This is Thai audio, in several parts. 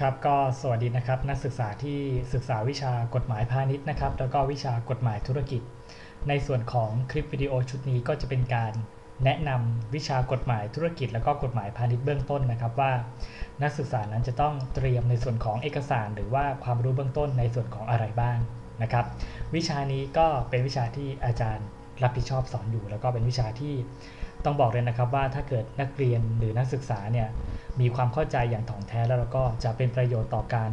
ครับก็สวัสดีนะครับนักศึกษาที่ศึกษาวิชากฎหมายพาณิชย์นะครับ แล้วก็วิชากฎหมายธุรกิจ ในส่วนของคลิปวิดีโอชุดนี้ก็จะเป็นการแนะนำวิชากฎหมายธุรกิจ แล้วก็กฎหมายพาณิชย์เบื้องต้นนะครับว่า นักศึกษานั้นจะต้องเตรียมในส่วนของเอกสาร หรือว่าความรู้เบื้องต้นในส่วนของอะไรบ้างนะครับ วิชานี้ก็เป็นวิชาที่อาจารย์ รับผิดชอบสอนอยู่ แล้วก็เป็นวิชาที่ต้องบอกเลยนะครับว่าถ้าเกิดนักเรียนหรือนักศึกษาเนี่ยมีความเข้าใจอย่างถ่องแท้แล้วเราก็จะเป็นประโยชน์ต่อการ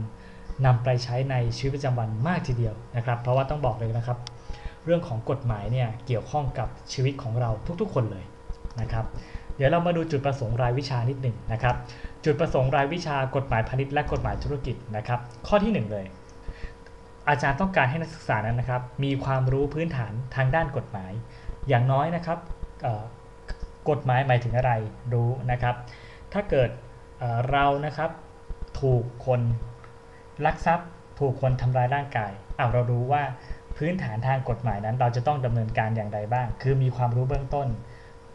นำไปใช้ในชีวิตประจำวันมากทีเดียวนะครับ เพราะว่าต้องบอกเลยนะครับ เรื่องของกฎหมายเนี่ยเกี่ยวข้องกับชีวิตของเราทุกๆ คนเลยนะครับ เดี๋ยวเรามาดูจุดประสงค์รายวิชานิดหนึ่งนะครับ จุดประสงค์รายวิชากฎหมายพาณิชย์และกฎหมายธุรกิจนะครับ ข้อที่ 1 เลย อาจารย์ต้องการให้นักศึกษานั้นนะครับ มีความรู้พื้นฐานทางด้านกฎหมาย อย่างน้อยนะครับกฎหมายหมายถึงอะไรรู้นะครับ ถ้าเกิดเรานะครับถูกคนลักทรัพย์ ถูกคนทำร้ายร่างกายเอาเรารู้ว่าพื้นฐานทางกฎหมายนั้น เราจะต้องดำเนินการอย่างไรบ้าง คือมีความรู้เบื้องต้น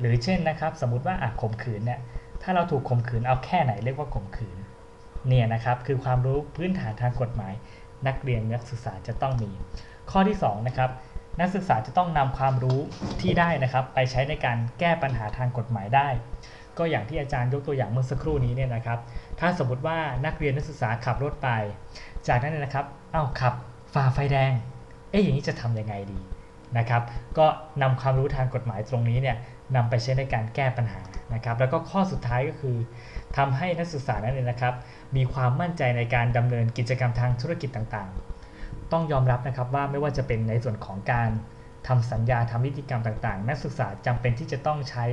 หรือเช่นนะครับ สมมติว่าอาจข่มขืนเนี่ยถ้าเราถูกข่มขืนเอาแค่ไหนเรียกว่าข่มขืนเนี่ยนะครับคือความรู้พื้นฐานทางกฎหมาย นักเรียนนักศึกษาจะต้องมี ข้อที่2นะครับนักศึกษาจะต้องนำความรู้ที่ได้นะครับ ไปใช้ในการแก้ปัญหาทางกฎหมายได้ ก็อย่างที่อาจารย์ยกตัวอย่างเมื่อสักครู่นี้เนี่ยนะครับ ถ้าสมมติว่านักเรียนนักศึกษาขับรถไป จากนั้นนะครับ เอ้าขับฝ่าไฟแดง เอ๊ะอย่างนี้จะทํำยังไงดี นะครับ ก็นำความรู้ทางกฎหมายตรงนี้เนี่ยนำไปใช้ในการแก้ปัญหานะครับ แล้วก็ข้อสุดท้ายก็คือทำให้นักศึกษานั้นเนี่ยนะครับ มีความมั่นใจในการดำเนินกิจกรรมทางธุรกิจต่างๆ ต้องยอมรับนะครับว่าไม่ว่าจะเป็นในส่วนของการทำสัญญาทำนิติกรรมต่างๆ นักศึกษาจำเป็นที่จะต้องใช้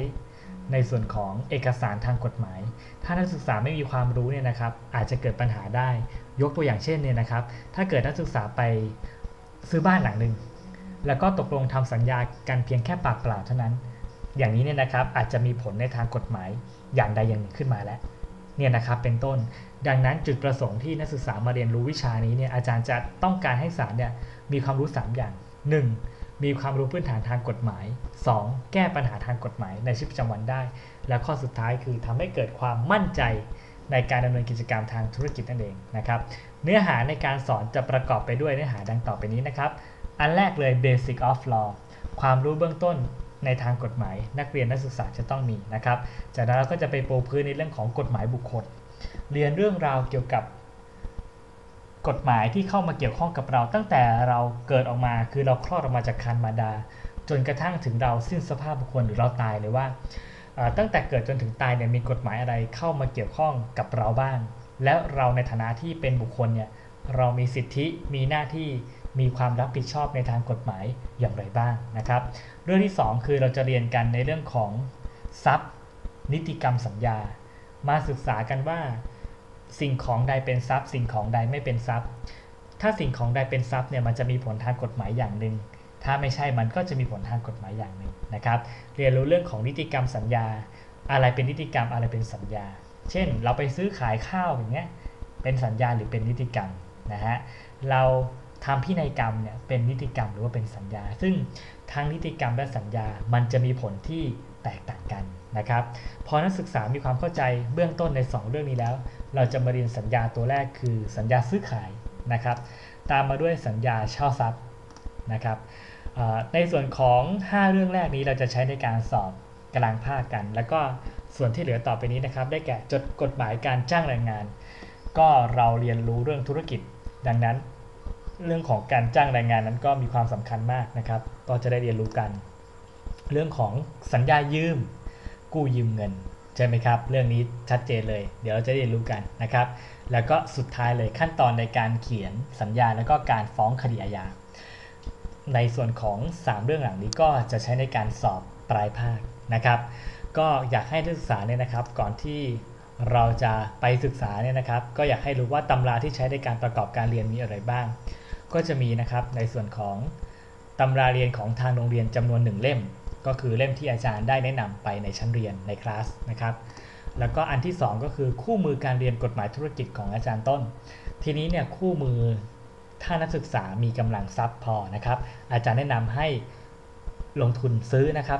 ในส่วนของเอกสารทางกฎหมาย ถ้านักศึกษาไม่มีความรู้เนี่ยนะครับ อาจจะเกิดปัญหาได้ ยกตัวอย่างเช่นเนี่ยนะครับ ถ้าเกิดนักศึกษาไปซื้อบ้านหลังหนึ่ง แล้วก็ตกลงทำสัญญากันเพียงแค่ปากเปล่าเท่านั้น อย่างนี้เนี่ยนะครับอาจจะมีผลในทางกฎหมายอย่างใดอย่างหนึ่งขึ้นมาแล้วเนี่ยนะครับเป็นต้น ดังนั้นจุดประสงค์ที่นักศึกษามาเรียนรู้วิชานี้เนี่ยอาจารย์จะต้องการให้สารเนี่ยมีความรู้ 3 อย่าง 1. มีความรู้พื้นฐานทางกฎหมาย 2. แก้ปัญหาทางกฎหมายในชีวิตประจำวันได้ และข้อสุดท้ายคือทำให้เกิดความมั่นใจในการดำเนินกิจกรรมทางธุรกิจนั่นเองนะครับ เนื้อหาในการสอนจะประกอบไปด้วยเนื้อหาดังต่อไปนี้นะครับ อันแรกเลย basic of law ความรู้เบื้องต้นในทางกฎหมาย นักเรียนนักศึกษาจะต้องมีนะครับ จากนั้นเราก็จะไปปูพื้นในเรื่องของกฎหมายบุคคล เรียนเรื่องราวเกี่ยวกับกฎหมายที่เข้ามาเกี่ยวข้องกับเรา ตั้งแต่เราเกิดออกมาคือเราคลอดออกมาจากคันมารดา จนกระทั่งถึงเราสิ้นสภาพบุคคลหรือเราตายเลยว่า ตั้งแต่เกิดจนถึงตายเนี่ยมีกฎหมายอะไรเข้ามาเกี่ยวข้องกับเราบ้าง แล้วเราในฐานะที่เป็นบุคคลเนี่ยเรามีสิทธิมีหน้าที่ มีความรับผิดชอบในทางกฎหมายอย่างไรบ้างนะครับ เรื่องที่ 2 คือเราจะเรียนกันในเรื่องของทรัพย์ นิติกรรมสัญญา มาศึกษากันว่า สิ่งของใดเป็นทรัพย์ สิ่งของใดไม่เป็นทรัพย์ ถ้าสิ่งของใดเป็นทรัพย์เนี่ยมันจะมีผลทางกฎหมายอย่างหนึ่งถ้าไม่ใช่มันก็จะมีผลทางกฎหมายอย่างหนึ่งนะครับ เรียนรู้เรื่องของนิติกรรมสัญญา อะไรเป็นนิติกรรมอะไรเป็นสัญญา เช่น เราไปซื้อขายข้าวอย่างเงี้ยเป็นสัญญาหรือเป็นนิติกรรมนะฮะเรา ทำพินัยกรรมเนี่ยเป็นนิติกรรมหรือว่าเป็นสัญญา ซึ่งทั้งนิติกรรมและสัญญา มันจะมีผลที่แตกต่างกันนะครับ พอนักศึกษามีความเข้าใจเบื้องต้นใน 2 เรื่องนี้แล้ว เราจะมาเรียนสัญญาตัวแรกคือสัญญาซื้อขายนะครับ ตามมาด้วยสัญญาเช่าทรัพย์นะครับในส่วนของ 5 เรื่องแรกนี้เราจะใช้ในการสอบกลางภาคกัน แล้วก็ส่วนที่เหลือต่อไปนี้นะครับ ได้แก่จดกฎหมายการจ้างแรงงาน ก็เราเรียนรู้เรื่องธุรกิจ ดังนั้น เรื่องของการจ้างแรงงานนั้นก็มีความสำคัญมากนะครับ ก็จะได้เรียนรู้กัน เรื่องของสัญญายืม กู้ยืมเงินใช่ไหมครับ เรื่องนี้ชัดเจนเลย เดี๋ยวเราจะเรียนรู้กันนะครับ แล้วก็สุดท้ายเลยขั้นตอนในการเขียนสัญญาแล้วก็การฟ้องคดีอาญา ในส่วนของ 3 เรื่องหลังนี้ก็จะใช้ในการสอบปลายภาคนะครับ ก็อยากให้นักศึกษาเนี่ยนะครับ ก่อนที่เราจะไปศึกษาเนี่ยนะครับ ก็อยากให้รู้ว่าตำราที่ใช้ในการประกอบการเรียนมีอะไรบ้าง ก็จะมีนะครับในส่วนของตำราเรียนของทางโรงเรียนจำนวนหนึ่งเล่ม ก็คือเล่มที่อาจารย์ได้แนะนำไปในชั้นเรียนในคลาสนะครับ แล้วก็อันที่ 2 ก็คือคู่มือการเรียนกฎหมายธุรกิจของอาจารย์ต้น ทีนี้เนี่ยคู่มือถ้านักศึกษามีกำลังทรัพย์พอนะครับ อาจารย์แนะนำให้ลงทุนซื้อนะครับ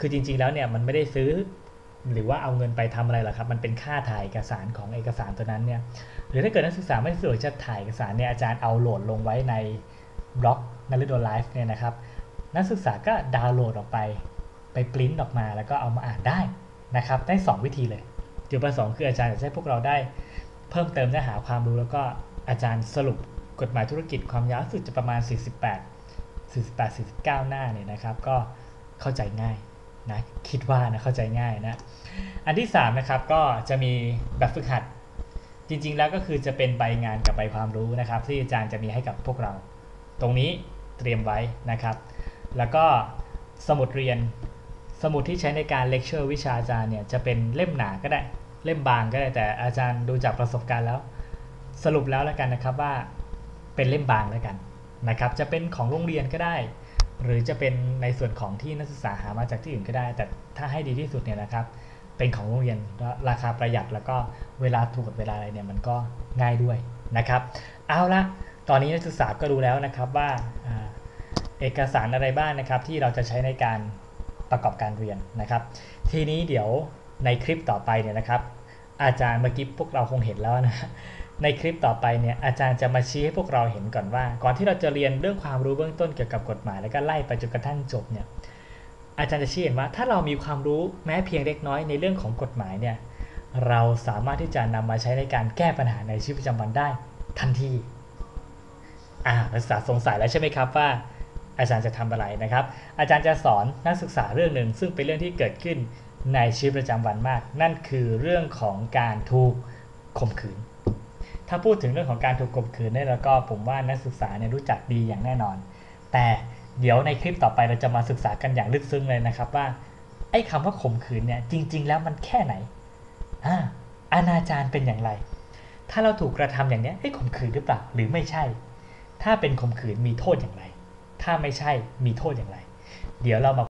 คือจริงๆแล้วเนี่ยมันไม่ได้ซื้อ หรือว่าเอาเงินไปทำอะไรหรอครับ มันเป็นค่าถ่ายเอกสารของเอกสารตัวนั้นเนี่ยหรือถ้าเกิดนักศึกษาไม่สะดวกจะถ่ายเอกสารเนี่ยอาจารย์เอาโหลดลงไว้ในบล็อกนาริโดไลฟ์เนี่ยนะครับ นักศึกษาก็ดาวน์โหลดออกไปไปปริ้นออกมาแล้วก็เอามาอ่านได้นะครับ ได้ 2 วิธีเลยจุดประสงค์คืออาจารย์อยากให้พวกเราได้เพิ่มเติมเนื้อหาความรู้แล้วก็อาจารย์สรุปกฎหมายธุรกิจความยาวสุดจะประมาณ 48 48 49 หน้าเนี่ยนะครับ ก็เข้าใจง่าย นะคิดว่านะเข้าใจง่ายนะอันที่3นะครับก็จะมีแบบฝึกหัด จริง ๆ แล้วก็คือจะเป็นใบงานกับใบความรู้นะครับ ที่อาจารย์จะมีให้กับพวกเรา ตรงนี้เตรียมไว้นะครับ แล้วก็สมุดเรียนสมุดที่ใช้ในการเลคเชอร์วิชาอาจารย์เนี่ยจะเป็นเล่มหนาก็ได้ เล่มบางก็ได้แต่อาจารย์ดูจากประสบการณ์แล้ว สรุปแล้วแล้วกันนะครับว่าเป็นเล่มบางแล้วกันนะครับ จะเป็นของโรงเรียนก็ได้ หรือจะเป็นในส่วนของที่นักศึกษาหามาจากที่อื่นก็ได้ แต่ถ้าให้ดีที่สุดเนี่ยนะครับ เป็นของโรงเรียนราคาประหยัดแล้วก็เวลาตรวจเวลาอะไรเนี่ยมันก็ง่ายด้วยนะครับ เอาละตอนนี้นักศึกษาก็รู้แล้วนะครับว่าเอกสารอะไรบ้างนะครับ ที่เราจะใช้ในการประกอบการเรียนนะครับ ทีนี้เดี๋ยวในคลิปต่อไปเนี่ยนะครับ อาจารย์เมื่อกี้พวกเราคงเห็นแล้วนะในคลิปต่อไปเนี่ยอาจารย์จะมาชี้ให้พวกเราเห็นก่อนว่า ก่อนที่เราจะเรียนเรื่องความรู้เบื้องต้นเกี่ยวกับกฎหมาย แล้วก็ไล่ไปจนกระทั่งจบเนี่ยอาจารย์จะชี้เห็นว่าถ้าเรามีความรู้แม้เพียงเล็กน้อยในเรื่องของกฎหมายเนี่ยเราสามารถที่จะนำมาใช้ในการแก้ปัญหาในชีวิตประจำวันได้ทันทีอ่านักศึกษาสงสัยแล้วใช่ไหมครับว่าอาจารย์จะทำอะไรนะครับ อาจารย์จะสอนนักศึกษาเรื่องหนึ่งซึ่งเป็นเรื่องที่เกิดขึ้น ในชีวิตประจำวันมาก นั่นคือเรื่องของการถูกข่มขืน ถ้าพูดถึงเรื่องของการถูกข่มขืนเนี่ยแล้วก็ผมว่านักศึกษาเนี่ยรู้จักดีอย่างแน่นอน แต่เดี๋ยวในคลิปต่อไปเราจะมาศึกษากันอย่างลึกซึ้งเลยนะครับว่าไอ้คำว่าข่มขืนเนี่ยจริง ๆ แล้วมันแค่ไหนอ่าอนาจารเป็นอย่างไร ถ้าเราถูกกระทำอย่างนี้ให้ข่มขืนหรือเปล่าหรือไม่ใช่ ถ้าเป็นข่มขืนมีโทษอย่างไร ถ้าไม่ใช่มีโทษอย่างไร เดี๋ยวเรามา